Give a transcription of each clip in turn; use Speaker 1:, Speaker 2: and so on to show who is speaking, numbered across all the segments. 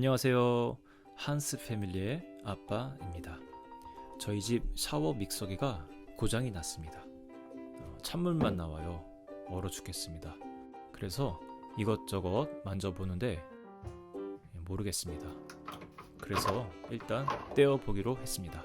Speaker 1: 안녕하세요. 한스 패밀리의 아빠입니다. 저희 집 샤워 믹서기가 고장이 났습니다. 어, 찬물만 나와요. 얼어 죽겠습니다. 그래서 이것저것 만져보는데 모르겠습니다. 그래서 일단 떼어 보기로 했습니다.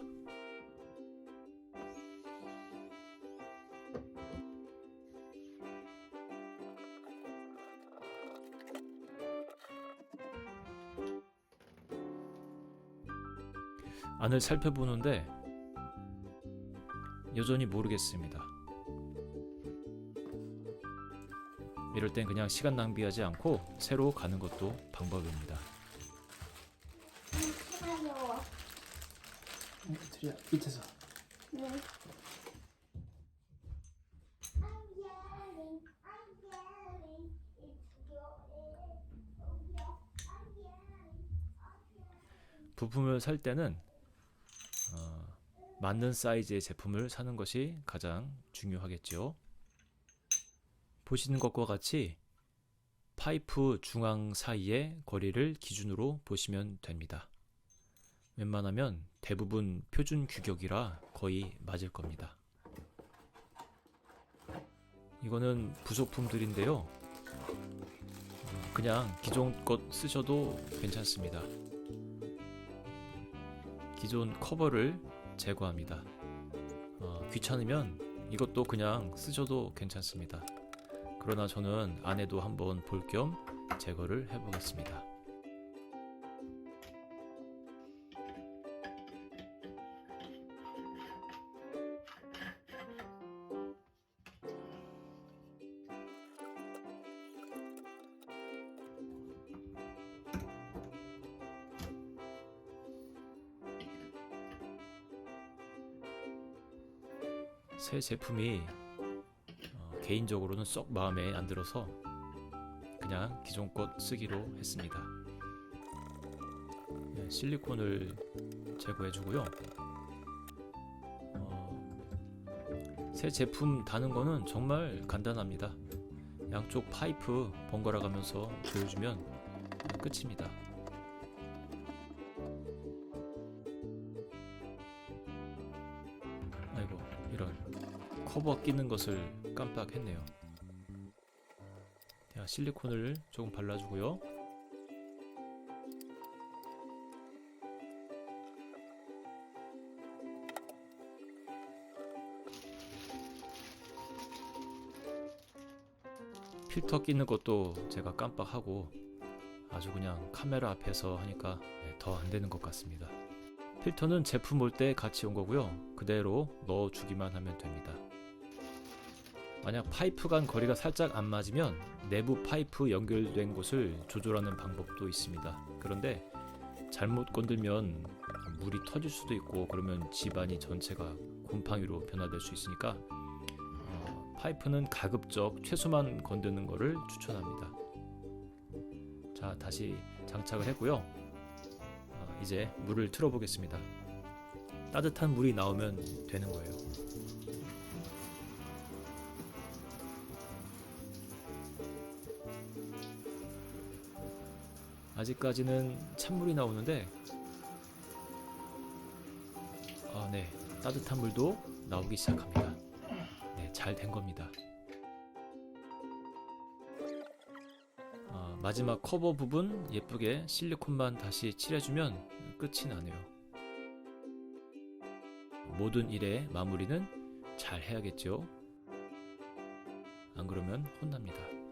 Speaker 1: 안을 살펴보는데 여전히 모르겠습니다. 이럴 땐 그냥 시간 낭비하지 않고 새로 가는 것도 방법입니다.
Speaker 2: 가요.
Speaker 3: 드리야 밑에서
Speaker 2: 네.
Speaker 1: 부품을 살 때는 어, 맞는 사이즈의 제품을 사는 것이 가장 중요하겠죠. 보시는 것과 같이 파이프 중앙 사이의 거리를 기준으로 보시면 됩니다. 웬만하면 대부분 표준 규격이라 거의 맞을 겁니다. 이거는 부속품들인데요. 그냥 기존 것 쓰셔도 괜찮습니다. 기존 커버를 제거합니다. 어, 귀찮으면 이것도 그냥 쓰셔도 괜찮습니다. 그러나 저는 안에도 한번 볼 겸 제거를 해보겠습니다. 새 제품이 어, 개인적으로는 썩 마음에 안 들어서 그냥 기존 것 쓰기로 했습니다. 네, 실리콘을 제거해주고요. 어, 새 제품 다는 거는 정말 간단합니다. 양쪽 파이프 번갈아 가면서 조여주면 끝입니다. 커버 끼는 것을 깜빡했네요. 자, 실리콘을 조금 발라주고요. 필터 끼는 것도 제가 깜빡하고 아주 그냥 카메라 앞에서 하니까 네, 더안 되는 것 같습니다. 필터는 제품 올 때 같이 온 거고요. 그대로 넣어 주기만 하면 됩니다. 만약 파이프 간 거리가 살짝 안 맞으면 내부 파이프 연결된 곳을 조절하는 방법도 있습니다. 그런데 잘못 건들면 물이 터질 수도 있고 그러면 집안이 전체가 곰팡이로 변화될 수 있으니까 어, 파이프는 가급적 최소만 건드는 것을 추천합니다. 자 다시 장착을 했고요. 어, 이제 물을 틀어 보겠습니다. 따뜻한 물이 나오면 되는 거예요. 아직까지는 찬물이 나오는데 아, 네. 따뜻한 물도 나오기 시작합니다. 네, 잘 된 겁니다. 아, 마지막 커버 부분 예쁘게 실리콘만 다시 칠해주면 끝이 나네요. 모든 일의 마무리는 잘 해야겠죠? 안 그러면 혼납니다.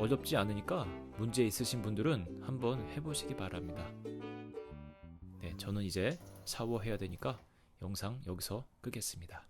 Speaker 1: 어렵지 않으니까 문제 있으신 분들은 한번 해보시기 바랍니다. 네, 저는 이제 샤워해야 되니까 영상 여기서 끄겠습니다.